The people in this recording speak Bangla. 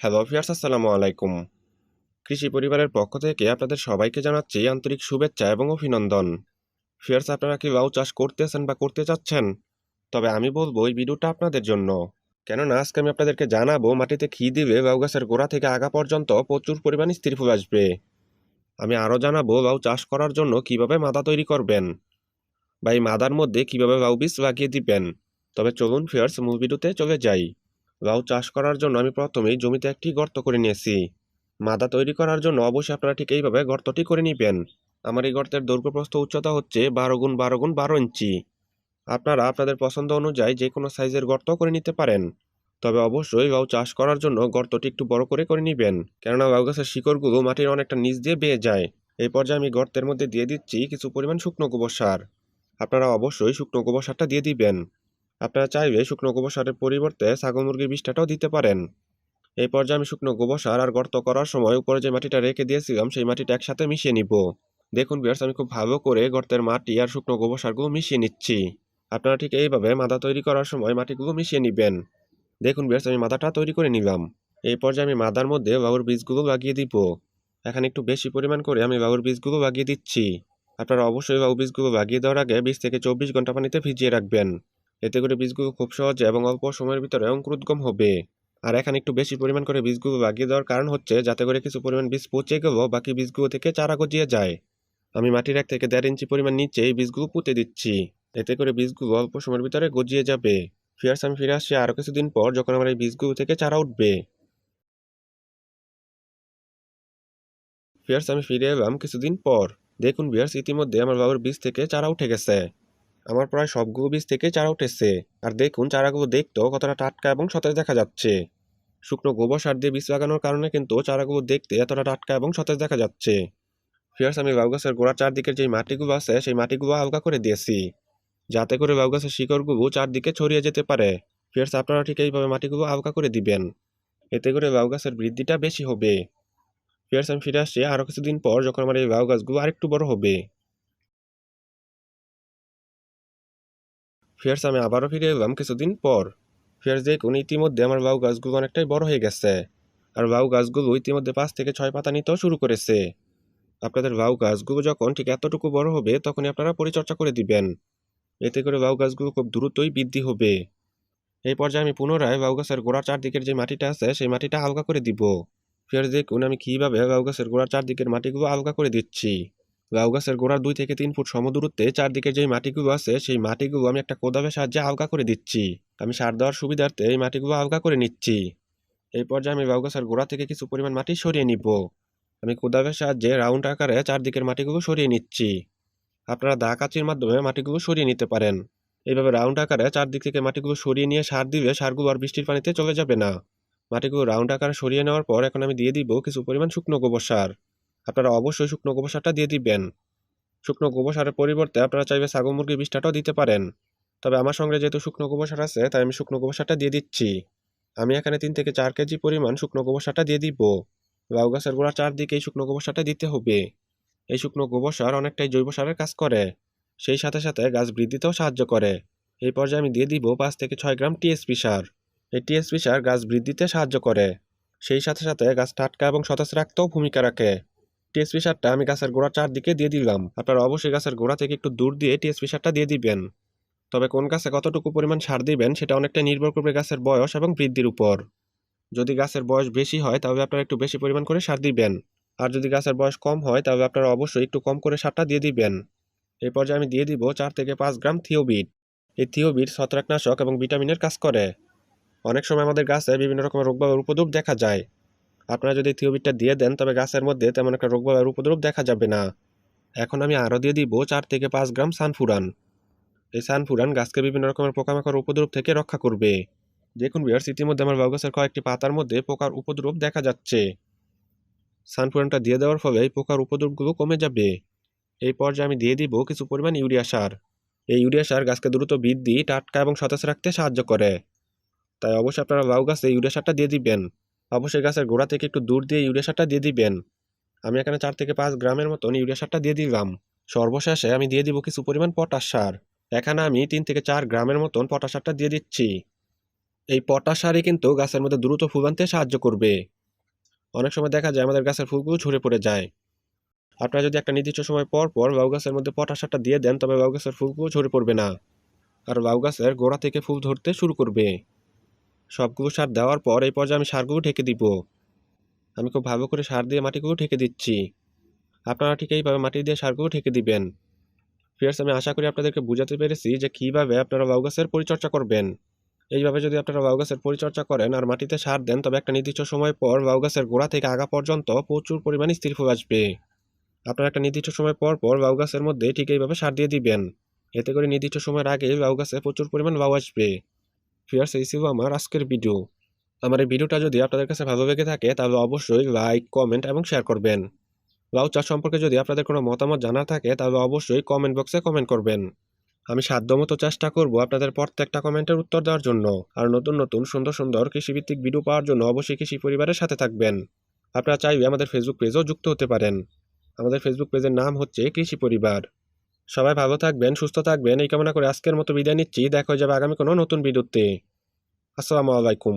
হ্যালো ফিয়ার্স আসসালামু আলাইকুম। কৃষি পরিবারের পক্ষ থেকে আপনাদের সবাইকে জানাচ্ছি আন্তরিক শুভেচ্ছা এবং অভিনন্দন। ফিয়ার্স আপনারা কি লাউ চাষ করতেছেন বা করতে চাচ্ছেন তবে আমি বলব, এই ভিডিওটা আপনাদের জন্য। কেননা, আজকে আমি আপনাদেরকে জানাব, মাটিতে খি দিলে লাউ গাছের গোড়া থেকে আগা পর্যন্ত প্রচুর পরিমাণ স্থির ফুল আসবে। আমি আরও জানাব, লাউ চাষ করার জন্য কীভাবে মাদা তৈরি করবেন বা এই মাদার মধ্যে কীভাবে লাউ বীজ লাগিয়ে দিবেন। তবে চলুন ফিয়ার্স মূল চলে যাই। লাউ চাষ করার জন্য আমি প্রথমেই জমিতে একটি গর্ত করে নিয়েছি। মাদা তৈরি করার জন্য অবশ্যই আপনারা ঠিক এইভাবে গর্তটি করে নেবেন। আমার এই গর্তের দৈর্ঘ্যপ্রস্থ উচ্চতা হচ্ছে বারো গুণ বারো গুণ বারো ইঞ্চি। আপনারা আপনাদের পছন্দ অনুযায়ী যে কোনো সাইজের গর্ত করে নিতে পারেন। তবে অবশ্যই লাউ চাষ করার জন্য গর্তটি একটু বড় করে করে নেবেন। কেননা লাউ গাছের শিকড়গুলো মাটির অনেকটা নিচ দিয়ে বেয়ে যায়। এই পর্যায়ে আমি গর্তের মধ্যে দিয়ে দিচ্ছি কিছু পরিমাণ শুকনো গোবর সার। আপনারা অবশ্যই শুকনো গোবর সারটা দিয়ে দিবেন। আপনারা চাইলে শুকনো গোবর সারের পরিবর্তে ছাগল মুরগির বিষ্ঠাটাও দিতে পারেন। এই পর্যায়ে আমি শুকনো গোবর সার আর গর্ত করার সময় উপরে যে মাটিটা রেখে দিয়েছিলাম, সেই মাটিটা একসাথে মিশিয়ে নিব। দেখুন বিয়ার্স আমি খুব ভালো করে গর্তের মাটি আর শুকনো গোবর সারগুলো মিশিয়ে নিচ্ছি। আপনারা ঠিক এইভাবে মাদা তৈরি করার সময় মাটিগুলো মিশিয়ে নেবেন। দেখুন বিয়ার্স আমি মাদাটা তৈরি করে নিলাম। এই পর্যায়ে আমি মাদার মধ্যে বাবুর বীজগুলো লাগিয়ে দিব। এখানে একটু বেশি পরিমাণ করে আমি বাবুর বীজগুলো লাগিয়ে দিচ্ছি। আপনারা অবশ্যই বাবু বীজগুলো লাগিয়ে দেওয়ার আগে বিশ থেকে চব্বিশ ঘণ্টা পানিতে ভিজিয়ে রাখবেন। এতে করে বীজগুলো খুব সহজে এবং অল্প সময়ের ভিতরে অঙ্কুরোদ্গম হবে। আর এখানে একটু বেশি পরিমাণ করে বীজগুলো লাগিয়ে দেওয়ার কারণ হচ্ছে, যাতে করে কিছু পরিমাণ বীজ পচে গেলেও বাকি বীজগুলো থেকে চারা গজিয়ে যায়। আমি মাটির এক থেকে দেড় ইঞ্চি পরিমাণ নিচে এই বীজগুলো পুঁতে দিচ্ছি। এতে করে বীজগুলো অল্প সময়ের ভিতরে গজিয়ে যাবে। ফিয়ার্স, আমি ফিরে আসছি আরও কিছুদিন পর যখন আমার এই বীজগুলো থেকে চারা উঠবে। ফিয়ার্স, আমি ফিরে এলাম কিছুদিন পর। দেখুন বিয়ার্স ইতিমধ্যে আমার বাবুর বীজ থেকে চারা উঠে গেছে। আমার প্রায় সবগুলো বীজ থেকে চারা উঠেছে। আর দেখুন, চারাগুলো দেখতেও কতটা টাটকা এবং সতেজ দেখা যাচ্ছে। শুকনো গোবর সার দিয়ে বীজ লাগানোর কারণে কিন্তু চারাগুলো দেখতে এতটা টাটকা এবং সতেজ দেখা যাচ্ছে। ফিয়ার্স, আমি লাউ গাছের গোড়ার চারদিকের যে মাটিগুলো আছে, সেই মাটিগুলো আলগা করে দিয়েছি। যাতে করে লাউ গাছের শিকড়গুলো চারদিকে ছড়িয়ে যেতে পারে। ফিয়ার্স, আপনারা ঠিক এইভাবে মাটিগুলো আলগা করে দিবেন। এতে করে লাউ গাছের বৃদ্ধিটা বেশি হবে। ফিয়ার্স, আমি ফিরে আসছি আরও কিছুদিন পর, যখন আমার এই লাউ গাছগুলো আরেকটু বড় হবে। ফিয়ার্স, আমি আবারও ফিরে এলাম কিছুদিন পর। ফিয়ার্স দেখুন ইতিমধ্যে আমার লাউ গাছগুলো অনেকটাই বড় হয়ে গেছে। আর লাউ গাছগুলো ইতিমধ্যে পাঁচ থেকে ছয় পাতা নিতেও শুরু করেছে। আপনাদের লাউ গাছগুলো যখন ঠিক এতটুকু বড় হবে, তখনই আপনারা পরিচর্যা করে দিবেন। এতে করে লাউ গাছগুলো খুব দ্রুতই বৃদ্ধি হবে। এই পর্যায়ে আমি পুনরায় লাউ গাছের গোড়ার চারদিকের যে মাটিটা আছে, সেই মাটিটা আলগা করে দিব। ফিয়ার্স দেখুন আমি কীভাবে লাউ গাছের গোড়ার চারদিকের মাটিগুলো আলগা করে দিচ্ছি। লাউ গাছের গোড়ার দুই থেকে তিন ফুট সমদূরত্বে চারদিকে যে মাটিগুলো আছে, সেই মাটিগুলো আমি একটা কোদাবের সাহায্যে আলগা করে দিচ্ছি। আমি সার দেওয়ার সুবিধার্থে এই মাটিগুলো আলগা করে নিচ্ছি। এই পর্যায়ে আমি লাউ গাছের গোড়া থেকে কিছু পরিমাণ মাটি সরিয়ে নিব। আমি কোদাবের সাহায্যে রাউন্ড আকারে চারদিকের মাটিগুলো সরিয়ে নিচ্ছি। আপনারা দা কাচির মাধ্যমে মাটিগুলো সরিয়ে নিতে পারেন। এইভাবে রাউন্ড আকারে চারদিক থেকে মাটিগুলো সরিয়ে নিয়ে সার দিলে সারগুলো আর বৃষ্টির পানিতে চলে যাবে না। মাটিগুলো রাউন্ড আকারে সরিয়ে নেওয়ার পর এখন আমি দিয়ে দিব কিছু পরিমাণ শুকনো গোবর সার। আপনারা অবশ্যই শুকনো গোবর সারটা দিয়ে দিবেন। শুকনো গোবর সারের পরিবর্তে আপনারা চাইবে ছাগল মুরগির বিষটাটাও দিতে পারেন। তবে আমার সঙ্গে যেহেতু শুকনো গোবর সার আছে, তাই আমি শুকনো গোবর সারটা দিয়ে দিচ্ছি। আমি এখানে তিন থেকে চার কেজি পরিমাণ শুকনো গোবর সারটা দিয়ে দিব। লাউ গাছের গোড়া চারদিকে এই শুকনো গোবর সারটা দিতে হবে। এই শুকনো গোবর সার অনেকটাই জৈব সারের কাজ করে। সেই সাথে সাথে গাছ বৃদ্ধিতেও সাহায্য করে। এই পর্যায়ে আমি দিয়ে দিব পাঁচ থেকে ছয় গ্রাম টিএসপি সার। এই টিএসপি সার গাছ বৃদ্ধিতে সাহায্য করে। সেই সাথে সাথে গাছ টাটকা এবং সতেজ রাখতেও ভূমিকা রাখে। টিএসপি সারটা আমি গাছের গোড়ার চারদিকে দিয়ে দিলাম। আপনারা অবশ্যই গাছের গোড়া থেকে একটু দূর দিয়ে টিএসপি সারটা দিয়ে দিবেন। তবে কোন গাছে কতটুকু পরিমাণ সার দিবেন সেটা অনেকটা নির্ভর করবে গাছের বয়স এবং বৃদ্ধির উপর। যদি গাছের বয়স বেশি হয়, তাহলে আপনারা একটু বেশি পরিমাণ করে সার দিবেন। আর যদি গাছের বয়স কম হয়, তাহলে আপনারা অবশ্যই একটু কম করে সারটা দিয়ে দিবেন। এই পর্যায়ে আমি দিয়ে দিব চার থেকে পাঁচ গ্রাম থিওবিট। এই থিওবিট ছত্রাকনাশক এবং ভিটামিনের কাজ করে। অনেক সময় আমাদের গাছে বিভিন্ন রকমের রোগ বা উপদ্রব দেখা যায়। আপনারা যদি থিওবিটটা দিয়ে দেন, তবে গাছের মধ্যে তেমন একটা রোগ বা উপদ্রব দেখা যাবে না। এখন আমি আরও দিয়ে দিব চার থেকে পাঁচ গ্রাম সানফুরান। এই সানফুরান গাছকে বিভিন্ন রকমের পোকামাকড় উপদ্রব থেকে রক্ষা করবে। দেখুন বিয়ার্স ইতিমধ্যে আমার বাউ গাছের কয়েকটি পাতার মধ্যে পোকার উপদ্রব দেখা যাচ্ছে। সানফুরানটা দিয়ে দেওয়ার ফলে এই পোকার উপদ্রবগুলো কমে যাবে। এই পর্যায়ে আমি দিয়ে দিব কিছু পরিমাণ ইউরিয়া সার। এই ইউরিয়া সার গাছকে দ্রুত বৃদ্ধি, টাটকা এবং সতেজ রাখতে সাহায্য করে। তাই অবশ্যই আপনারা লাউ গাছে ইউরিয়া সারটা দিয়ে দিবেন। অবশ্যই গাছের গোড়া থেকে একটু দূর দিয়ে ইউরিয়া সারটা দিয়ে দিবেন। আমি এখানে চার থেকে পাঁচ গ্রামের মতন ইউরিয়া সারটা দিয়ে দিলাম। সর্বশেষে আমি দিয়ে দিব কিছু পরিমাণ পটাশ সার। এখানে আমি তিন থেকে চার গ্রামের মতন পটাশ সারটা দিয়ে দিচ্ছি। এই পটাশ সারই কিন্তু গাছের মধ্যে দ্রুত ফুল আনতে সাহায্য করবে। অনেক সময় দেখা যায় আমাদের গাছের ফুলগুলো ঝরে পড়ে যায়। আপনারা যদি একটা নির্দিষ্ট সময় পর পর বাউ গাছের মধ্যে পটাশ সারটা দিয়ে দেন, তবে বাউ গাছের ফুলগুলো ঝরে পড়বে না। আর বাউ গাছের গোড়া থেকে ফুল ধরতে শুরু করবে। সবগুলো সার দেওয়ার পর এই পর্যায়ে আমি সারগুলো ঢেকে দিব। আমি খুব ভালো করে সার দিয়ে মাটিগুলো ঢেকে দিচ্ছি। আপনারা ঠিক এইভাবে মাটি দিয়ে সারগুলো ঢেকে দিবেন। ফিয়ার্স আমি আশা করি আপনাদেরকে বুঝাতে পেরেছি যে কীভাবে আপনারা বাউ গাছের পরিচর্যা করবেন। এইভাবে যদি আপনারা বাউ গাছের পরিচর্যা করেন আর মাটিতে সার দেন, তবে একটা নির্দিষ্ট সময় পর বাউ গাছের গোড়া থেকে আগা পর্যন্ত প্রচুর পরিমাণে স্থির ফুল আসবে। আপনারা একটা নির্দিষ্ট সময় পর পর বাউ গাছের মধ্যে ঠিক এইভাবে সার দিয়ে দিবেন। এতে করে নির্দিষ্ট সময়ের আগে বাউ গাছে প্রচুর পরিমাণ বাউ আসবে। ফিয়ার্স এই ছিল আমার আজকের ভিডিও আমার এই ভিডিওটা যদি আপনাদের কাছে ভালো লেগে থাকে, তাহলে অবশ্যই লাইক কমেন্ট এবং শেয়ার করবেন। লাউ চাষ সম্পর্কে যদি আপনাদের কোনো মতামত জানা থাকে, তাহলে অবশ্যই কমেন্ট বক্সে কমেন্ট করবেন। আমি সাধ্যমতো চেষ্টা করব আপনাদের প্রত্যেকটা কমেন্টের উত্তর দেওয়ার জন্য। আর নতুন নতুন সুন্দর সুন্দর কৃষিভিত্তিক ভিডিও পাওয়ার জন্য অবশ্যই কৃষি পরিবারের সাথে থাকবেন। আপনারা চাইলে আমাদের ফেসবুক পেজও যুক্ত হতে পারেন। আমাদের ফেসবুক পেজের নাম হচ্ছে কৃষি পরিবার। সবাই ভালো থাকবেন, সুস্থ থাকবেন। এই কামনা করে আজকের মতো বিদায় নিচ্ছি। দেখা হয়ে যাবে আগামী কোনো নতুন ভিডিওতে। আসসালামু আলাইকুম।